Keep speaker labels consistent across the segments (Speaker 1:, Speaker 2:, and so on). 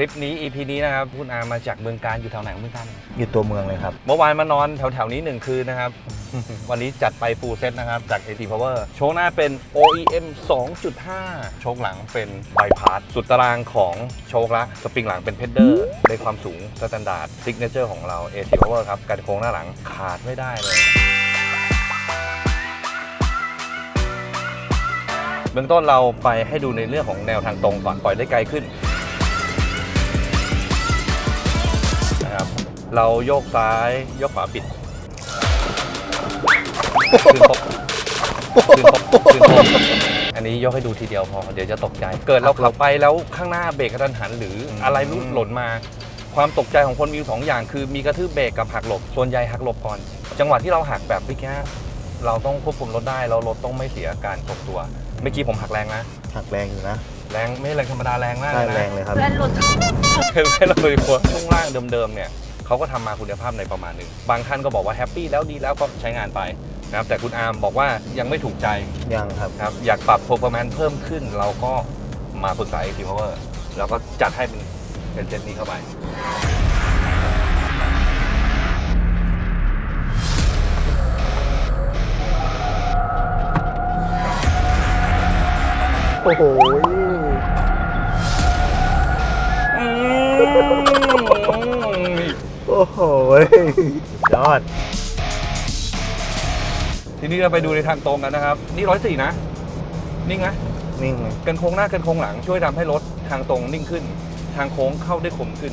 Speaker 1: ลิปนี้ EP นี้นะครับคุณอามาจากเมืองการอยู่แถวไหนของเมืองการ
Speaker 2: อยู่ตัวเมืองเลยครับ
Speaker 1: เมื่อวานมานอนแถวๆนี้หนึ่งคืนนะครับ วันนี้จัดไปฟูลเซตนะครับ จาก AT Power โชว์หน้าเป็น OEM 2.5 โชคหลังเป็นไบพาสสุดตารางของโชคละสปริงหลังเป็นเพดเดอร์ในความสูงสแตนดาร์ดซิกเนเจอร์ของเรา AT Power ครับการโค้งหน้าหลังขาดไม่ได้เลยเบื้องต้นเราไปให้ดูในเรื่องของแนวทางตรงก่อนปล่อยได้ไกลขึ้น เราโยกซ้ายโยกขวาปิดขึ้นครบขึ้นครบขึ้นครบอันนี้ยกให้ดูทีเดียวพอ เดี๋ยวจะตกใจ เกิดเราขับไปแล้วข้างหน้าเบรกกระทันหันหรืออะไรไม่รู้หล่นมา ความตกใจของคนมีอยู่สองอย่าง คือมีกระทืบเบรกกับหักหลบ ส่วนใหญ่หักหลบก่อน จังหวะที่เราหักแบบเมื่อกี้เราต้องควบคุมรถได้เรารถต้องไม่เสียการทรงตัว เมื่อกี้ผมหักแรงนะ
Speaker 2: หักแรงอยู่นะ
Speaker 1: แรงไม่แรงธรรมดาแรงมาก
Speaker 2: ใช่
Speaker 1: เลยนะ
Speaker 2: แรงเลยครับ
Speaker 3: เพื่อนหลุด
Speaker 1: เป็นไม่เราเลยกลัวช่วงล่างเดิมๆเนี่ย เขาก็ทำมาคุณภาพในประมาณหนึ่งบางท่านก็บอกว่าแฮปปี้แล้วดีแล้วก็ใช้งานไปนะครับแต่คุณอาร์มบอกว่ายังไม่ถูกใจ
Speaker 2: ยังครับ
Speaker 1: ครับอยากปรับ performance เพิ่มขึ้น เราก็มาปรึกษา AT Power แล้วก็จัดให้เป็นเป็นเซตนี้เข้าไป
Speaker 2: โอ้โห โอ้โหยอด
Speaker 1: ทีนี้เราไปดูในทางตรงกันนะครับ นี่ร้อยสี่นะ นิ่งไหม
Speaker 2: นิ่งเลย
Speaker 1: กันโค้งหน้ากันโค้งหลังช่วยทำให้รถทางตรงนิ่งขึ้น ทางโค้งเข้าได้คมขึ้น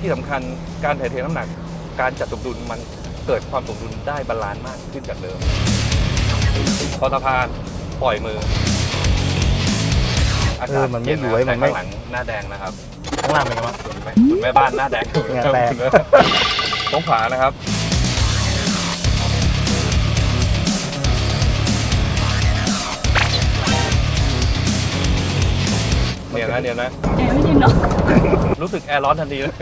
Speaker 1: ที่สำคัญการถ่ายเทน้ำหนัก การจัดสมดุลมันเกิดความสมดุลได้บาลานซ์มากขึ้นจากเดิมพอสะพานปล่อยมือ อา
Speaker 2: เอกาอ
Speaker 1: ศ
Speaker 2: มันไม่
Speaker 1: เย็น
Speaker 2: ย้วย
Speaker 1: นะ
Speaker 2: มันไม่
Speaker 1: ข้างหลังหน้าแดงนะครับ
Speaker 2: ข้างล่างเป็นไงวะ
Speaker 1: ส่วนแม่ส่วนแม่บ้านหน้าแดง
Speaker 2: เหงื่อแตก
Speaker 1: ตรงขวานะครับ เนี่ยนะเนี่ยนะ
Speaker 3: แกไม่ยินเนาะ
Speaker 1: รู้สึกแอร์ร้อนทันทีเลย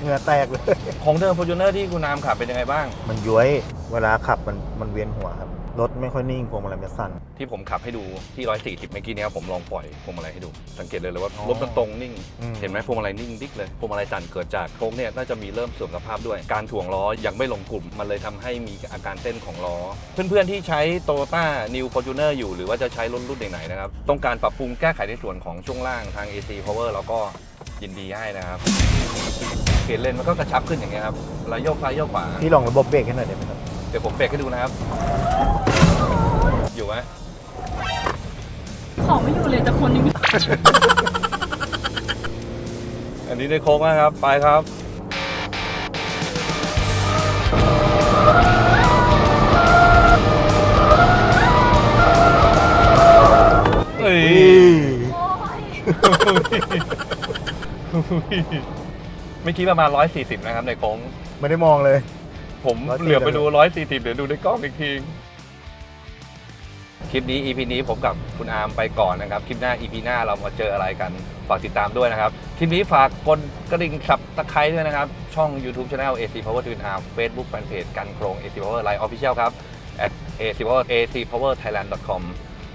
Speaker 2: เหงื่อแตกเลย
Speaker 1: ของเดิม f o r t u n e r ที่คุณนามขับเป็นยังไงบ้าง
Speaker 2: มันย้วย เวลาขับมันมันเวียนหัวครับ รถไม่ค่อยนิ่งพวงมาลัยมันสั่น
Speaker 1: ที่ผมขับให้ดูที่140เมื่อกี้เนี้ยผมลองปล่อยพวงมาลัยให้ดู สังเกตเลยเลยว่า
Speaker 2: อ๋อ
Speaker 1: รถมันตรงนิ่ง
Speaker 2: อืม
Speaker 1: เห็นไหมพวงมาลัยนิ่งดิ๊กเลยพวงมาลัยสั่นเกิดจากโค้งเนี่ยน่าจะมีเริ่มเสื่อมสภาพด้วย การถ่วงล้อยังไม่ลงกลุ่ม มันเลยทำให้มีอาการเต้นของล้อ เพื่อนๆที่ใช้ Toyota New Fortuner อยู่หรือว่าจะใช้รุ่นรุ่นไหนๆนะครับต้องการปรับปรุงแก้ไขในส่วนของช่วงล่างทาง AC Power แล้วก็ยินดีให้นะครับเปลี่ยนเลนมันก็กระชับขึ้นอย่างเงี้ยครับแล้วโยกซ้ายโยกขวา
Speaker 2: พี่ลองระบบเบรกให้หน่อยได้ไหมครับ
Speaker 1: เดี๋ยวผมเบรกให้ดูนะครับ อยู่ไหม
Speaker 3: ของไม่อยู่เลยแต่คนยังไม่
Speaker 1: อันนี้ได้โค้งนะครับ ไปครับเฮ้ยเมื่อกี้ประมาณ 140 นะครับในโค้ง
Speaker 2: ไม่ได้มองเลย
Speaker 1: ผม
Speaker 2: 140
Speaker 1: เหลือไปดู140เดี๋ยวดูในกล้องอีกทีคลิปนี้ EP นี้ผมกับคุณอาร์มไปก่อนนะครับ คลิปหน้า EP หน้าเรามาเจออะไรกัน ฝากติดตามด้วยนะครับ คลิปนี้ฝากกดกระดิ่งสับตะไคร้ด้วยนะครับ ช่อง YouTube Channel AC Power Twin Arm Facebook Fanpage กันโครง AC Power Line Official ครับ at AC Power AC Power Thailand com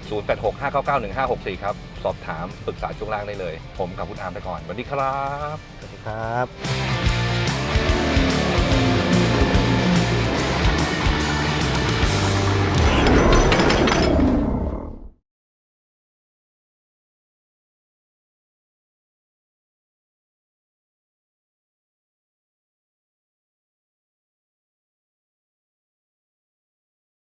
Speaker 1: 0865991564 ครับ สอบถามปรึกษาช่วงล่างได้เลย ผมกับคุณอาร์มไปก่อนสวัสดีครับ
Speaker 2: สวัสดีครับ